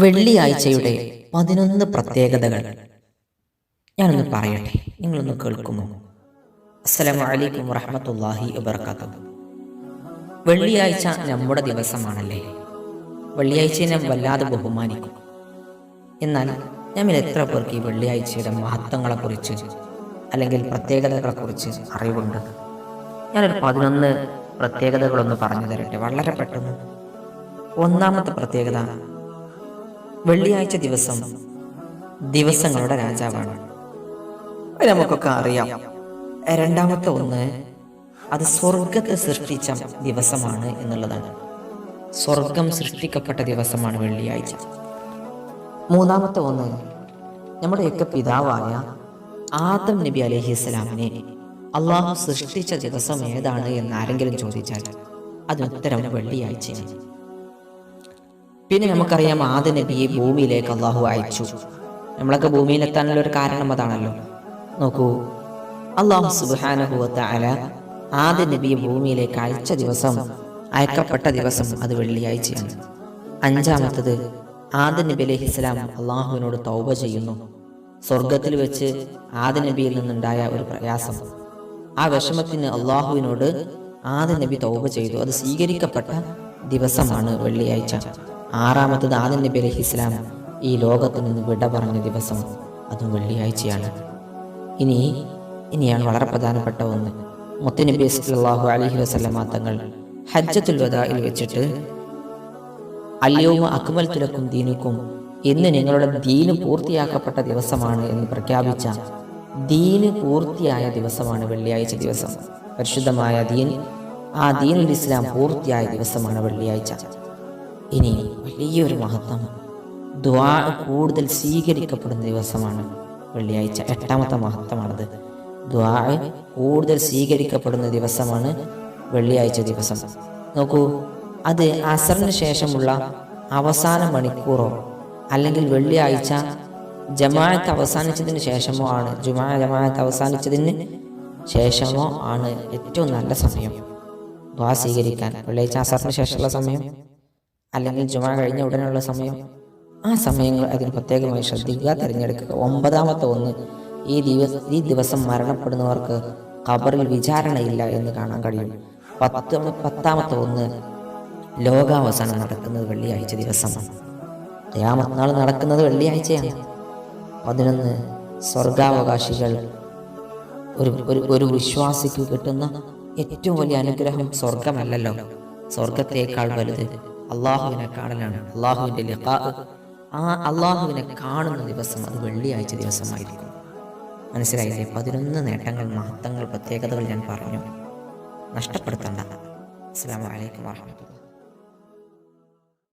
വെള്ളിയാഴ്ചയുടെ പതിനൊന്ന് പ്രത്യേകതകൾ. ഞാനൊന്ന് പറയട്ടെ നിങ്ങളൊന്ന് കേൾക്കുമോ? അസ്സലാമു അലൈക്കും വറഹമത്തല്ലാഹി വബർക്കാത്തു വെള്ളിയാഴ്ച നമ്മുടെ ദിവസമാണല്ലേ? വെള്ളിയാഴ്ചയെ ഞാൻ വല്ലാതെ ബഹുമാനിക്കും. എന്നാൽ ഞമ്മിൽ എത്ര പേർക്ക് ഈ വെള്ളിയാഴ്ചയുടെ മഹത്വങ്ങളെക്കുറിച്ച് അല്ലെങ്കിൽ പ്രത്യേകതകളെക്കുറിച്ച് അറിവുണ്ട്? ഞാനൊരു പതിനൊന്ന് പ്രത്യേകതകളൊന്ന് പറഞ്ഞു തരട്ടെ വളരെ പെട്ടെന്ന്. ഒന്നാമത്തെ പ്രത്യേകത വെള്ളിയാഴ്ച ദിവസം ദിവസങ്ങളുടെ രാജാവാണ്. നമുക്കൊക്കെ അറിയാം. രണ്ടാമത്തെ ഒന്ന് അത് സ്വർഗത്തെ സൃഷ്ടിച്ച ദിവസമാണ് എന്നുള്ളതാണ്. സ്വർഗം സൃഷ്ടിക്കപ്പെട്ട ദിവസമാണ് വെള്ളിയാഴ്ച. മൂന്നാമത്തെ ഒന്ന് നമ്മുടെയൊക്കെ പിതാവായ ആദം നബി അലഹിസ്സലാമിനെ അള്ളാഹു സൃഷ്ടിച്ച ദിവസം ഏതാണ് എന്ന് ആരെങ്കിലും ചോദിച്ചാൽ അതിനുത്തരം വെള്ളിയാഴ്ചയാണ്. പിന്നെ നമുക്കറിയാം ആദ്യ നബിയെ ഭൂമിയിലേക്ക് അള്ളാഹു അയച്ചു. നമ്മളൊക്കെ ഭൂമിയിലെത്താനുള്ള ഒരു കാരണം അതാണല്ലോ. നോക്കൂ അള്ളാഹു സുബാനുഭവത്തെ അല ആദ്യ നബിയെ ഭൂമിയിലേക്ക് അയച്ച ദിവസം അയക്കപ്പെട്ട ദിവസം അത് വെള്ളിയാഴ്ചയാണ്. അഞ്ചാമത്തത് ആദ്യ നബി അലൈഹി ഇസ്ലാം അള്ളാഹുവിനോട് തൗബ ചെയ്യുന്നു. സ്വർഗത്തിൽ വെച്ച് ആദ്യ നബിയിൽ നിന്നുണ്ടായ ഒരു പ്രയാസം. ആ വിഷമത്തിന് അള്ളാഹുവിനോട് ആദ്യ നബി തൗബ ചെയ്തു. അത് സ്വീകരിക്കപ്പെട്ട ദിവസമാണ് വെള്ളിയാഴ്ച. ആറാമത്തത് ആദ്യ നബി അലഹി ഇസ്ലാം. ഈ ലോകത്ത് നിന്ന് വിട പറഞ്ഞ ദിവസം അതും വെള്ളിയാഴ്ചയാണ്. ഇനി ഇനിയാണ് വളരെ പ്രധാനപ്പെട്ട ഒന്ന്. മുത്തനബി സല്ലല്ലാഹു അലഹി വസല്ലമ തങ്ങൾ ഹജ്ജത്തുൽ വദായിൽ വെച്ചിട്ട് അല്യവും അക്മൽ തുലക്കും ദീനുക്കും ഇന്ന് നിങ്ങളുടെ ദീന് പൂർത്തിയാക്കപ്പെട്ട ദിവസമാണ് എന്ന് പ്രഖ്യാപിച്ച ദീന് പൂർത്തിയായ ദിവസമാണ് വെള്ളിയാഴ്ച ദിവസം. പരിശുദ്ധമായ ദീൻ ആ ദീനുൽ ഇസ്ലാം പൂർത്തിയായ ദിവസമാണ് വെള്ളിയാഴ്ച. ഇനി വലിയൊരു മഹത്വം. ദ്വാ കൂടുതൽ സ്വീകരിക്കപ്പെടുന്ന ദിവസമാണ് വെള്ളിയാഴ്ച. എട്ടാമത്തെ മഹത്വമാണത്. ദ്വാ കൂടുതൽ സ്വീകരിക്കപ്പെടുന്ന ദിവസമാണ് വെള്ളിയാഴ്ച ദിവസം. നോക്കൂ അത് അസറിന് ശേഷമുള്ള അവസാന മണിക്കൂറോ അല്ലെങ്കിൽ വെള്ളിയാഴ്ച ജമാഅത്ത് അവസാനിച്ചതിന് ശേഷമോ ആണ്. ജുമാ ജമാഅത്ത് അവസാനിച്ചതിന് ശേഷമോ ആണ് ഏറ്റവും നല്ല സമയം. ദ്വാ സ്വീകരിക്കാൻ. വെള്ളിയാഴ്ച അസറിന് ശേഷമുള്ള സമയം അല്ലെങ്കിൽ ജുമ കഴിഞ്ഞ ഉടനെയുള്ള സമയം ആ സമയങ്ങൾ അതിന് പ്രത്യേകമായി ശ്രദ്ധിക്കുക തിരഞ്ഞെടുക്കുക. ഒമ്പതാമത്തെ ഒന്ന് ഈ ദിവസം ഈ ദിവസം മരണപ്പെടുന്നവർക്ക് ഖബറിൽ വിചാരണയില്ല എന്ന് കാണാൻ കഴിയും. പത്ത് പത്താമത്തെ ഒന്ന് ലോകാവസാനം നടക്കുന്നത് വെള്ളിയാഴ്ച ദിവസമാണ് ഖിയാമത്ത് നാൾ നടക്കുന്നത് വെള്ളിയാഴ്ചയാണ്. പതിനൊന്ന് സ്വർഗാവകാശികൾ ഒരു ഒരു ഒരു വിശ്വാസിക്ക് കിട്ടുന്ന ഏറ്റവും വലിയ അനുഗ്രഹം സ്വർഗമല്ലല്ലോ സ്വർഗത്തേക്കാൾ വലുത് അള്ളാഹുവിനെ കാണലാണ്. അള്ളാഹുവിന്റെ ലിഖാ ആ അള്ളാഹുവിനെ കാണുന്ന ദിവസം അത് വെള്ളിയാഴ്ച ദിവസമായിരിക്കും. മനസ്സിലായില്ലേ? പതിനൊന്ന് നേട്ടങ്ങൾ മഹത്തങ്ങൾ പ്രത്യേകതകൾ ഞാൻ പറഞ്ഞു. നഷ്ടപ്പെടുത്തണ്ട. അസ്സാം വലൈക്കും വാഹമത്തുള്ള